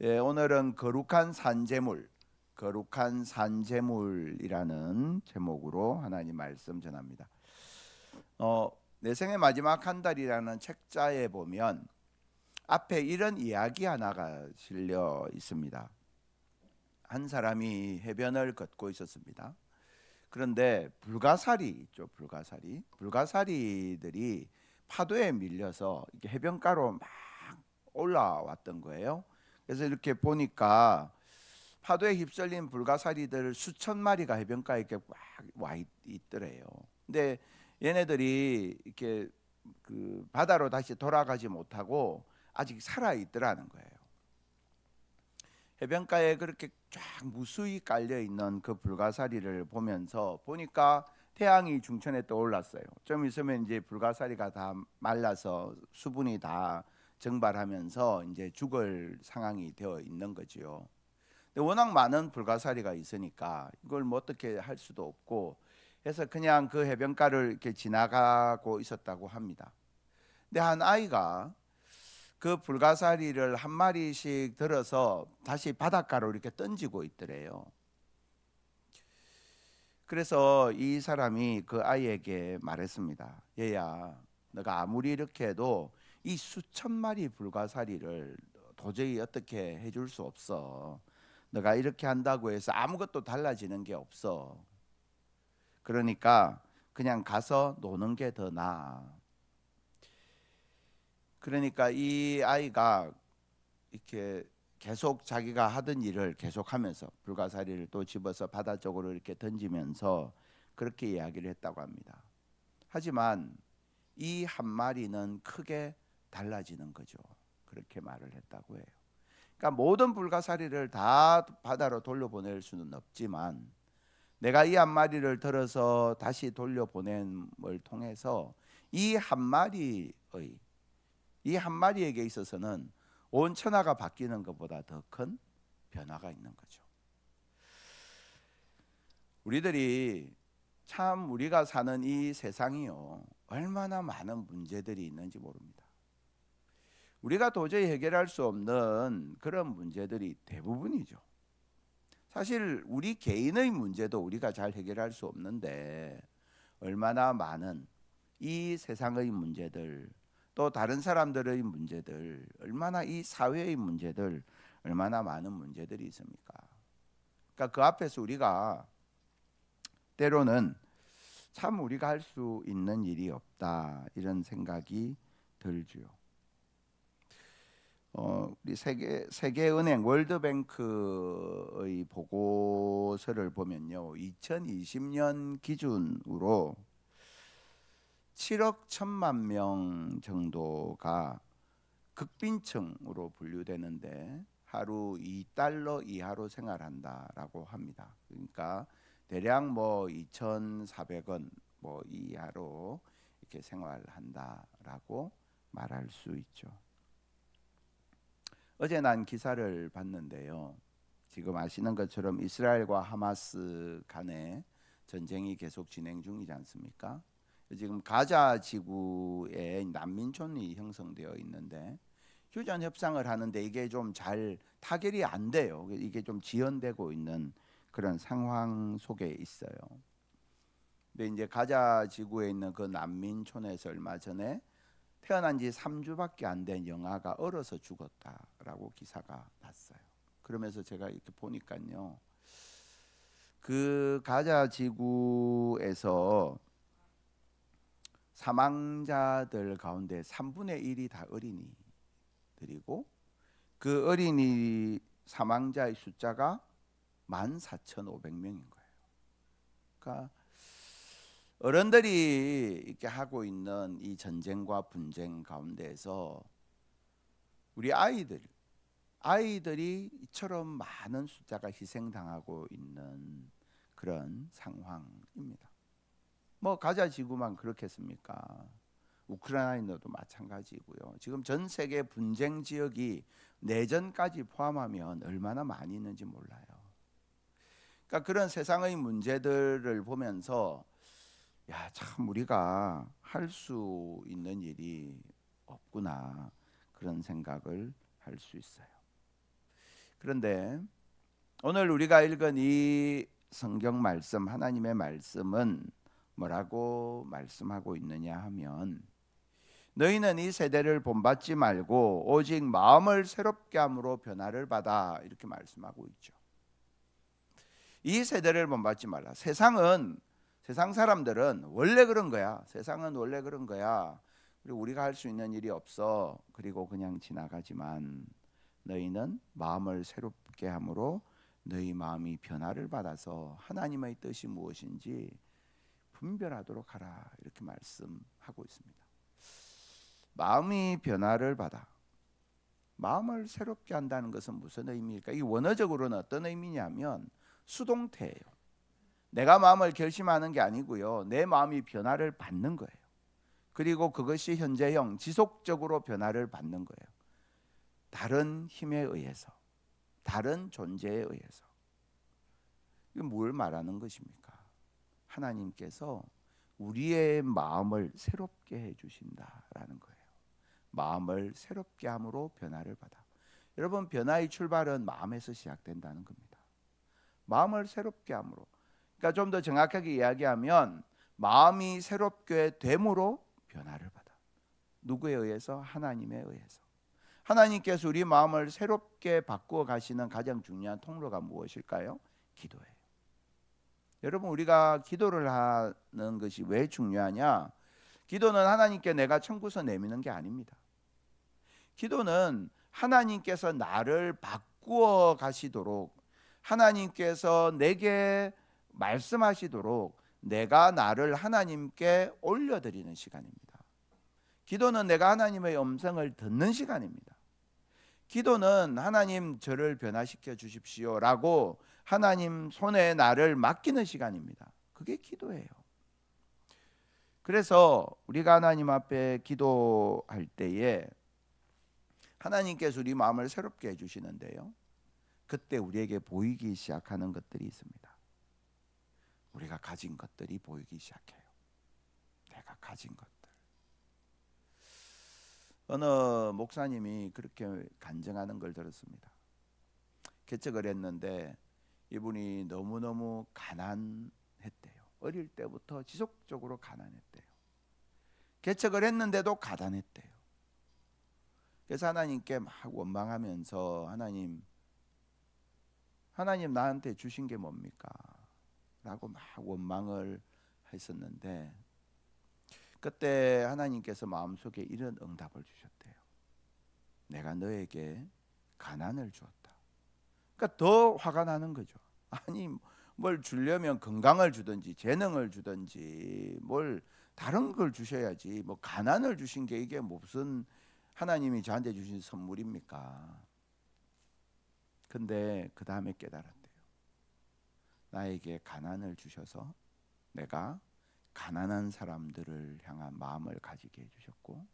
예, 오늘은 거룩한 산재물, 거룩한 산재물이라는 제목으로 하나님 말씀 전합니다. 어, 내 생의 마지막 한 달이라는 책자에 보면 앞에 이런 이야기 하나가 실려 있습니다. 한 사람이 해변을 걷고 있었습니다. 그런데 불가사리 있죠, 불가사리. 불가사리들이 파도에 밀려서 해변가로 막 올라왔던 거예요. 그래서 이렇게 보니까 파도에 휩쓸린 불가사리들 수천 마리가 해변가에 이렇게 와 있더래요. 근데 얘네들이 이렇게 그 바다로 다시 돌아가지 못하고 아직 살아 있더라는 거예요. 해변가에 그렇게 쫙 무수히 깔려 있는 그 불가사리를 보면서 보니까 태양이 중천에 떠올랐어요. 좀 있으면 이제 불가사리가 다 말라서 수분이 다 증발하면서 이제 죽을 상황이 되어 있는 거지요. 근데 워낙 많은 불가사리가 있으니까 이걸 뭐 어떻게 할 수도 없고 해서 그냥 그 해변가를 이렇게 지나가고 있었다고 합니다. 근데 한 아이가 그 불가사리를 한 마리씩 들어서 다시 바닷가로 이렇게 던지고 있더래요. 그래서 이 사람이 그 아이에게 말했습니다. 얘야, 너가 아무리 이렇게 해도 이 수천 마리 불가사리를 도저히 어떻게 해줄 수 없어. 너가 이렇게 한다고 해서 아무것도 달라지는 게 없어. 그러니까 그냥 가서 노는 게 더 나아. 그러니까 이 아이가 이렇게 계속 자기가 하던 일을 계속하면서 불가사리를 또 집어서 바다 쪽으로 이렇게 던지면서 그렇게 이야기를 했다고 합니다. 하지만 이 한 마리는 크게 달라지는 거죠. 그렇게 말을 했다고 해요. 그러니까 모든 불가사리를 다 바다로 돌려보낼 수는 없지만 내가 이 한 마리를 들어서 다시 돌려보냄을 통해서 이 한 마리의 이 한 마리에게 있어서는 온 천하가 바뀌는 것보다 더 큰 변화가 있는 거죠. 우리들이 참 우리가 사는 이 세상이요 얼마나 많은 문제들이 있는지 모릅니다. 우리가 도저히 해결할 수 없는 그런 문제들이 대부분이죠. 사실 우리 개인의 문제도 우리가 잘 해결할 수 없는데 얼마나 많은 이 세상의 문제들 또 다른 사람들의 문제들 얼마나 이 사회의 문제들 얼마나 많은 문제들이 있습니까? 그러니까 그 앞에서 우리가 때로는 참 우리가 할 수 있는 일이 없다 이런 생각이 들죠. 어, 우리 세계 세계은행 월드뱅크의 보고서를 보면요, 2020년 기준으로 7억 1천만 명 정도가 극빈층으로 분류되는데 하루 2달러 이하로 생활한다라고 합니다. 그러니까 대략 뭐 2,400원 뭐 이하로 이렇게 생활한다라고 말할 수 있죠. 어제 난 기사를 봤는데요. 지금 아시는 것처럼 이스라엘과 하마스 간에 전쟁이 계속 진행 중이지 않습니까? 지금 가자 지구에 난민촌이 형성되어 있는데 휴전 협상을 하는데 이게 좀 잘 타결이 안 돼요. 이게 좀 지연되고 있는 그런 상황 속에 있어요. 근데 이제 가자 지구에 있는 그 난민촌에서 얼마 전에 태어난 지 3주밖에 안 된 영아가 얼어서 죽었다라고 기사가 났어요. 그러면서 제가 이렇게 보니까요. 그 가자 지구에서 사망자들 가운데 3분의 1이 다 어린이들이고 그 어린이 사망자의 숫자가 14,500명인 거예요. 그러니까 어른들이 이렇게 하고 있는 이 전쟁과 분쟁 가운데서 우리 아이들 아이들이 이처럼 많은 숫자가 희생당하고 있는 그런 상황입니다. 뭐 가자 지구만 그렇겠습니까? 우크라이나도 마찬가지고요. 지금 전 세계 분쟁 지역이 내전까지 포함하면 얼마나 많이 있는지 몰라요. 그러니까 그런 세상의 문제들을 보면서 야, 참 우리가 할 수 있는 일이 없구나. 그런 생각을 할 수 있어요. 그런데 오늘 우리가 읽은 이 성경 말씀 하나님의 말씀은 뭐라고 말씀하고 있느냐 하면 너희는 이 세대를 본받지 말고 오직 마음을 새롭게 함으로 변화를 받아 이렇게 말씀하고 있죠. 이 세대를 본받지 말라. 세상은 세상 사람들은 원래 그런 거야. 세상은 원래 그런 거야. 그리고 우리가 할 수 있는 일이 없어. 그리고 그냥 지나가지만 너희는 마음을 새롭게 함으로 너희 마음이 변화를 받아서 하나님의 뜻이 무엇인지 분별하도록 하라. 이렇게 말씀하고 있습니다. 마음이 변화를 받아 마음을 새롭게 한다는 것은 무슨 의미일까? 이 원어적으로는 어떤 의미냐면 수동태예요. 내가 마음을 결심하는 게 아니고요. 내 마음이 변화를 받는 거예요. 그리고 그것이 현재형 지속적으로 변화를 받는 거예요. 다른 힘에 의해서, 다른 존재에 의해서. 이게 뭘 말하는 것입니까? 하나님께서 우리의 마음을 새롭게 해 주신다라는 거예요. 마음을 새롭게 함으로 변화를 받아. 여러분 변화의 출발은 마음에서 시작된다는 겁니다. 마음을 새롭게 함으로. 그러니까 좀 더 정확하게 이야기하면 마음이 새롭게 됨으로 변화를 받아. 누구에 의해서? 하나님에 의해서. 하나님께서 우리 마음을 새롭게 바꾸어 가시는 가장 중요한 통로가 무엇일까요? 기도예요. 여러분 우리가 기도를 하는 것이 왜 중요하냐? 기도는 하나님께 내가 청구서 내미는 게 아닙니다. 기도는 하나님께서 나를 바꾸어 가시도록 하나님께서 내게 말씀하시도록 내가 나를 하나님께 올려드리는 시간입니다. 기도는 내가 하나님의 음성을 듣는 시간입니다. 기도는 하나님 저를 변화시켜 주십시오 라고 하나님 손에 나를 맡기는 시간입니다. 그게 기도예요. 그래서 우리가 하나님 앞에 기도할 때에 하나님께서 우리 마음을 새롭게 해주시는데요. 그때 우리에게 보이기 시작하는 것들이 있습니다. 우리가 가진 것들이 보이기 시작해요. 내가 가진 것들. 어느 목사님이 그렇게 간증하는 걸 들었습니다. 개척을 했는데 이분이 너무너무 가난했대요. 어릴 때부터 지속적으로 가난했대요. 개척을 했는데도 가난했대요. 그래서 하나님께 막 원망하면서 하나님 하나님 나한테 주신 게 뭡니까? 라고 막 원망을 했었는데 그때 하나님께서 마음속에 이런 응답을 주셨대요. 내가 너에게 가난을 주었다. 그러니까 더 화가 나는 거죠. 아니 뭘 주려면 건강을 주든지 재능을 주든지 뭘 다른 걸 주셔야지 뭐 가난을 주신 게 이게 무슨 하나님이 저한테 주신 선물입니까? 근데 그 다음에 깨달았대요. 나에게 가난을 주셔서 내가 가난한 사람들을 향한 마음을 가지게 해주셨고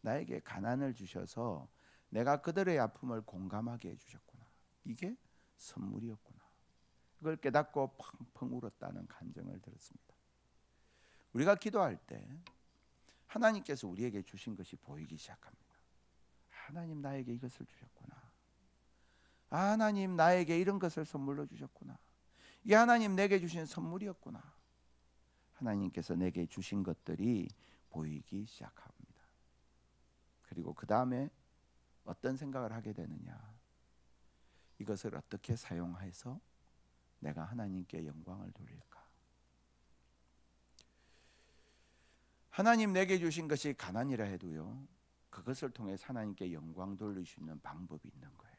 나에게 가난을 주셔서 내가 그들의 아픔을 공감하게 해주셨구나. 이게 선물이었구나. 그걸 깨닫고 펑펑 울었다는 간증을 들었습니다. 우리가 기도할 때 하나님께서 우리에게 주신 것이 보이기 시작합니다. 하나님 나에게 이것을 주셨구나. 아, 하나님 나에게 이런 것을 선물로 주셨구나. 이 하나님 내게 주신 선물이었구나. 하나님께서 내게 주신 것들이 보이기 시작합니다. 그리고 그 다음에 어떤 생각을 하게 되느냐. 이것을 어떻게 사용해서 내가 하나님께 영광을 돌릴까? 하나님 내게 주신 것이 가난이라 해도요. 그것을 통해 하나님께 영광 돌릴 수 있는 방법이 있는 거예요.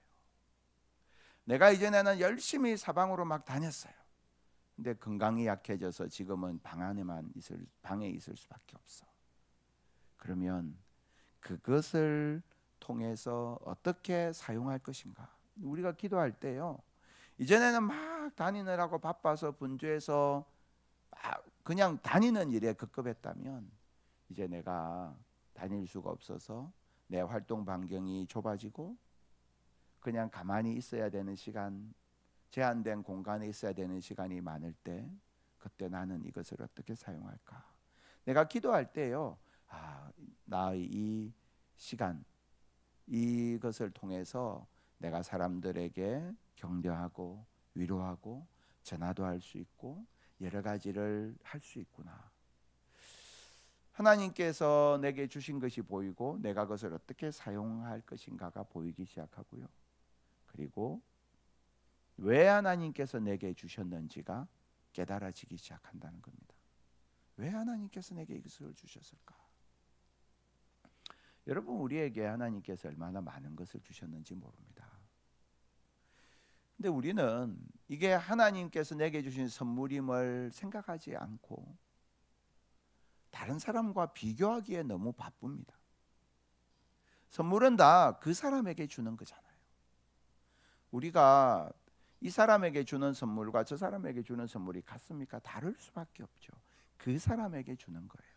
내가 이전에는 열심히 사방으로 막 다녔어요. 근데 건강이 약해져서 지금은 방 안에만 있을 방에 있을 수밖에 없어. 그러면 그것을 통해서 어떻게 사용할 것인가? 우리가 기도할 때요. 이전에는 막 다니느라고 바빠서 분주해서 그냥 다니는 일에 급급했다면 이제 내가 다닐 수가 없어서 내 활동 반경이 좁아지고 그냥 가만히 있어야 되는 시간 제한된 공간에 있어야 되는 시간이 많을 때 그때 나는 이것을 어떻게 사용할까? 내가 기도할 때요. 아, 나의 이 시간 이것을 통해서 내가 사람들에게 격려하고 위로하고 전화도 할 수 있고 여러 가지를 할 수 있구나. 하나님께서 내게 주신 것이 보이고 내가 그것을 어떻게 사용할 것인가가 보이기 시작하고요. 그리고 왜 하나님께서 내게 주셨는지가 깨달아지기 시작한다는 겁니다. 왜 하나님께서 내게 이것을 주셨을까? 여러분 우리에게 하나님께서 얼마나 많은 것을 주셨는지 모릅니다. 근데 우리는 이게 하나님께서 내게 주신 선물임을 생각하지 않고 다른 사람과 비교하기에 너무 바쁩니다. 선물은 다 그 사람에게 주는 거잖아요. 우리가 이 사람에게 주는 선물과 저 사람에게 주는 선물이 같습니까? 다를 수밖에 없죠. 그 사람에게 주는 거예요.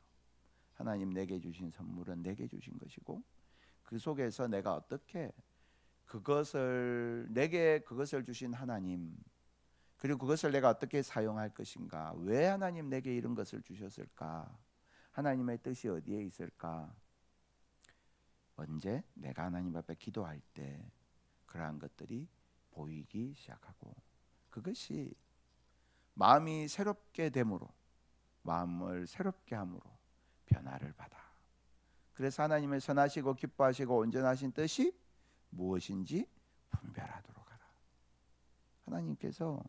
하나님 내게 주신 선물은 내게 주신 것이고 그 속에서 내가 어떻게 그것을 내게 그것을 주신 하나님 그리고 그것을 내가 어떻게 사용할 것인가? 왜 하나님 내게 이런 것을 주셨을까? 하나님의 뜻이 어디에 있을까? 언제 내가 하나님 앞에 기도할 때 그러한 것들이 보이기 시작하고 그것이 마음이 새롭게 됨으로 마음을 새롭게 함으로 변화를 받아. 그래서 하나님의 선하시고 기뻐하시고 온전하신 뜻이 무엇인지 분별하도록 하라. 하나님께서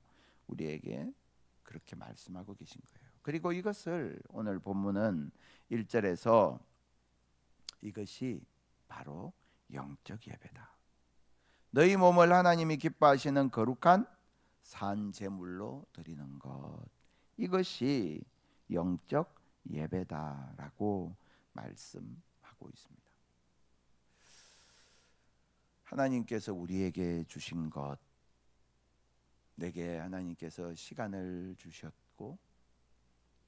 우리에게 그렇게 말씀하고 계신 거예요. 그리고 이것을 오늘 본문은 1절에서 이것이 바로 영적 예배다. 너희 몸을 하나님이 기뻐하시는 거룩한 산 제물로 드리는 것. 이것이 영적 예배다라고 말씀하고 있습니다. 하나님께서 우리에게 주신 것 내게 하나님께서 시간을 주셨고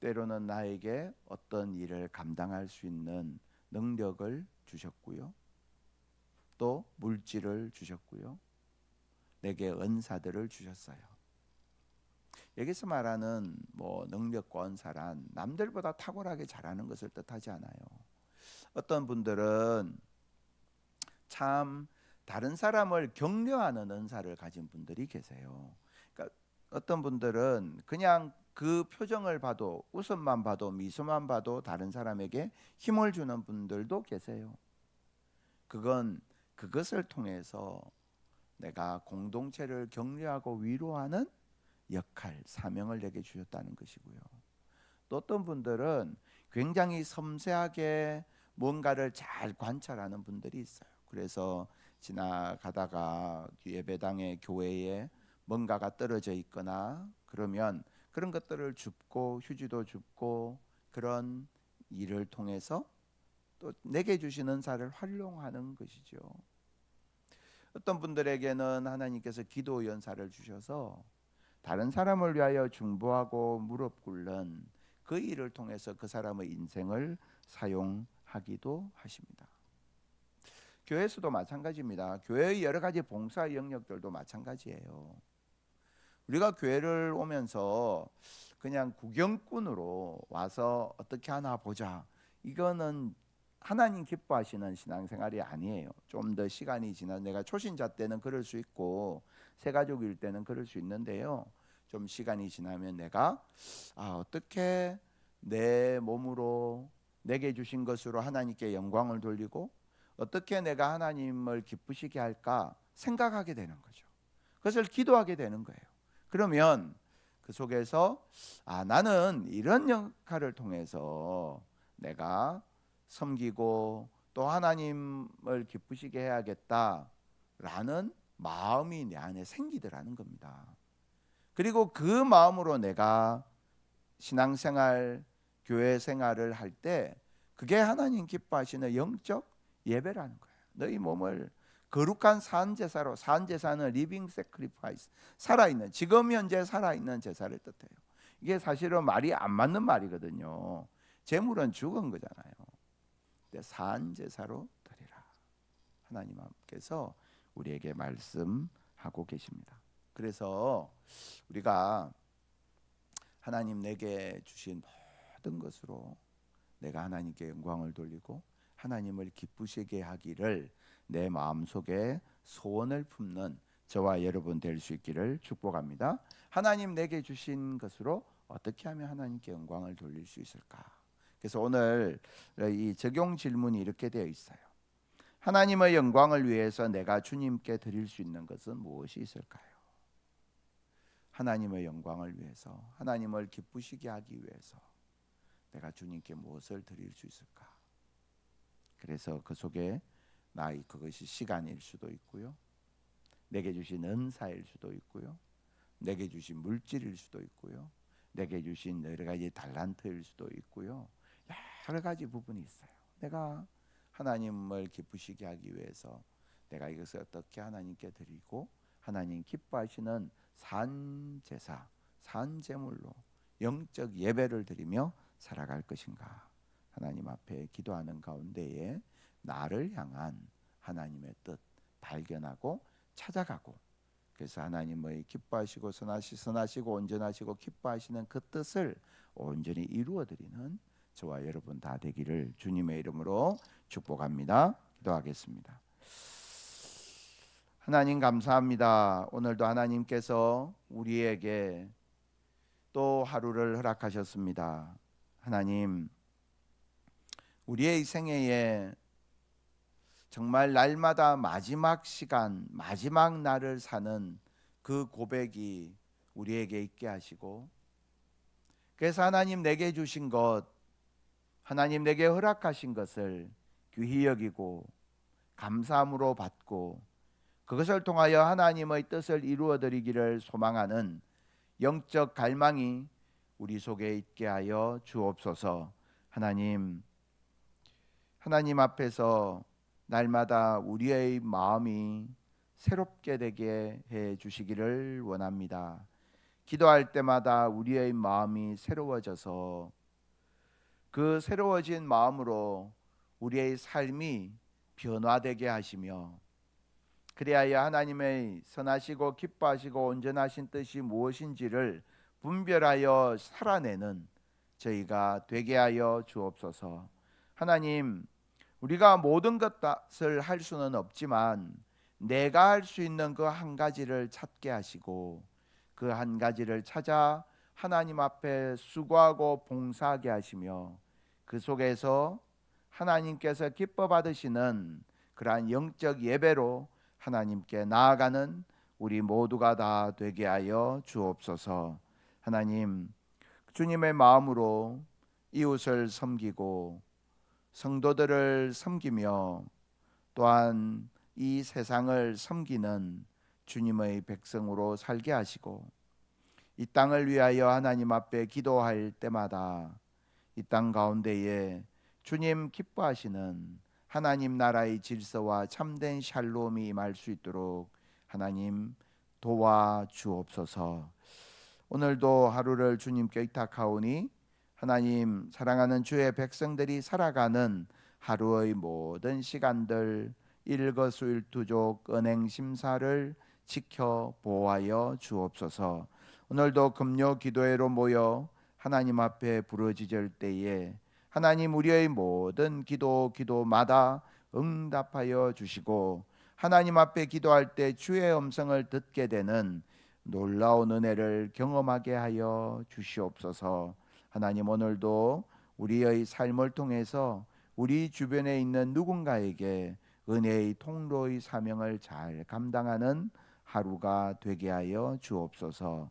때로는 나에게 어떤 일을 감당할 수 있는 능력을 주셨고요. 또 물질을 주셨고요. 내게 은사들을 주셨어요. 여기서 말하는 뭐 능력과 은사란 남들보다 탁월하게 잘하는 것을 뜻하지 않아요. 어떤 분들은 참 다른 사람을 격려하는 은사를 가진 분들이 계세요. 그러니까 어떤 분들은 그냥 그 표정을 봐도 웃음만 봐도 미소만 봐도 다른 사람에게 힘을 주는 분들도 계세요. 그건 그것을 통해서 내가 공동체를 격려하고 위로하는 역할, 사명을 내게 주셨다는 것이고요. 또 어떤 분들은 굉장히 섬세하게 뭔가를 잘 관찰하는 분들이 있어요. 그래서 지나가다가 예배당의 교회에 뭔가가 떨어져 있거나 그러면 그런 것들을 줍고 휴지도 줍고 그런 일을 통해서 또 내게 주시는 사를 활용하는 것이죠. 어떤 분들에게는 하나님께서 기도 연사를 주셔서 다른 사람을 위하여 중보하고 무릎 꿇는 그 일을 통해서 그 사람의 인생을 사용하기도 하십니다. 교회에서도 마찬가지입니다. 교회의 여러 가지 봉사 영역들도 마찬가지예요. 우리가 교회를 오면서 그냥 구경꾼으로 와서 어떻게 하나 보자. 이거는 하나님 기뻐하시는 신앙생활이 아니에요. 좀 더 시간이 지나 내가 초신자 때는 그럴 수 있고 새 가족일 때는 그럴 수 있는데요. 좀 시간이 지나면 내가 아 어떻게 내 몸으로 내게 주신 것으로 하나님께 영광을 돌리고 어떻게 내가 하나님을 기쁘시게 할까 생각하게 되는 거죠. 그것을 기도하게 되는 거예요. 그러면 그 속에서 아 나는 이런 역할을 통해서 내가 섬기고 또 하나님을 기쁘시게 해야겠다라는 마음이 내 안에 생기더라는 겁니다. 그리고 그 마음으로 내가 신앙생활, 교회 생활을 할 때 그게 하나님 기뻐하시는 영적 예배라는 거예요. 너희 몸을 거룩한 산 제사로 산 제사는 리빙 세크리파이스 살아 있는 지금 현재 살아 있는 제사를 뜻해요. 이게 사실은 말이 안 맞는 말이거든요. 재물은 죽은 거잖아요. 산 제사로 드리라. 하나님께서 우리에게 말씀하고 계십니다. 그래서 우리가 하나님 내게 주신 모든 것으로 내가 하나님께 영광을 돌리고 하나님을 기쁘시게 하기를 내 마음속에 소원을 품는 저와 여러분 될 수 있기를 축복합니다. 하나님 내게 주신 것으로 어떻게 하면 하나님께 영광을 돌릴 수 있을까? 그래서 오늘 이 적용 질문이 이렇게 되어 있어요. 하나님의 영광을 위해서 내가 주님께 드릴 수 있는 것은 무엇이 있을까요? 하나님의 영광을 위해서 하나님을 기쁘시게 하기 위해서 내가 주님께 무엇을 드릴 수 있을까? 그래서 그 속에 나의 그것이 시간일 수도 있고요. 내게 주신 은사일 수도 있고요. 내게 주신 물질일 수도 있고요. 내게 주신 여러 가지 달란트일 수도 있고요. 여러 가지 부분이 있어요. 내가 하나님을 기쁘시게 하기 위해서 내가 이것을 어떻게 하나님께 드리고 하나님 기뻐하시는 산 제사, 산 제물로 영적 예배를 드리며 살아갈 것인가? 하나님 앞에 기도하는 가운데에 나를 향한 하나님의 뜻 발견하고 찾아가고 그래서 하나님의 기뻐하시고 선하시, 선하시고 온전하시고 기뻐하시는 그 뜻을 온전히 이루어 드리는 저와 여러분 다 되기를 주님의 이름으로 축복합니다. 기도하겠습니다. 하나님 감사합니다. 오늘도 하나님께서 우리에게 또 하루를 허락하셨습니다. 하나님, 우리의 생애에 정말 날마다 마지막 시간, 마지막 날을 사는 그 고백이 우리에게 있게 하시고, 그래서 하나님 내게 주신 것, 하나님 내게 허락하신 것을 귀히 여기고 감사함으로 받고 그것을 통하여 하나님의 뜻을 이루어 드리기를 소망하는 영적 갈망이 우리 속에 있게 하여 주옵소서. 하나님 하나님 앞에서 날마다 우리의 마음이 새롭게 되게 해 주시기를 원합니다. 기도할 때마다 우리의 마음이 새로워져서 그 새로워진 마음으로 우리의 삶이 변화되게 하시며 그리하여 하나님의 선하시고 기뻐하시고 온전하신 뜻이 무엇인지를 분별하여 살아내는 저희가 되게 하여 주옵소서. 하나님, 우리가 모든 것을 할 수는 없지만 내가 할 수 있는 그 한 가지를 찾게 하시고 그 한 가지를 찾아 하나님 앞에 수고하고 봉사하게 하시며 그 속에서 하나님께서 기뻐 받으시는 그러한 영적 예배로 하나님께 나아가는 우리 모두가 다 되게 하여 주옵소서. 하나님, 주님의 마음으로 이웃을 섬기고 성도들을 섬기며 또한 이 세상을 섬기는 주님의 백성으로 살게 하시고 이 땅을 위하여 하나님 앞에 기도할 때마다 이 땅 가운데에 주님 기뻐하시는 하나님 나라의 질서와 참된 샬롬이 임할 수 있도록 하나님 도와 주옵소서. 오늘도 하루를 주님께 의탁하오니 하나님 사랑하는 주의 백성들이 살아가는 하루의 모든 시간들 일거수일투족 은행 심사를 지켜 보호하여 주옵소서. 오늘도 금요 기도회로 모여 하나님 앞에 부르짖을 때에 하나님 우리의 모든 기도 기도마다 응답하여 주시고 하나님 앞에 기도할 때 주의 음성을 듣게 되는 놀라운 은혜를 경험하게 하여 주시옵소서. 하나님 오늘도 우리의 삶을 통해서 우리 주변에 있는 누군가에게 은혜의 통로의 사명을 잘 감당하는 하루가 되게 하여 주옵소서.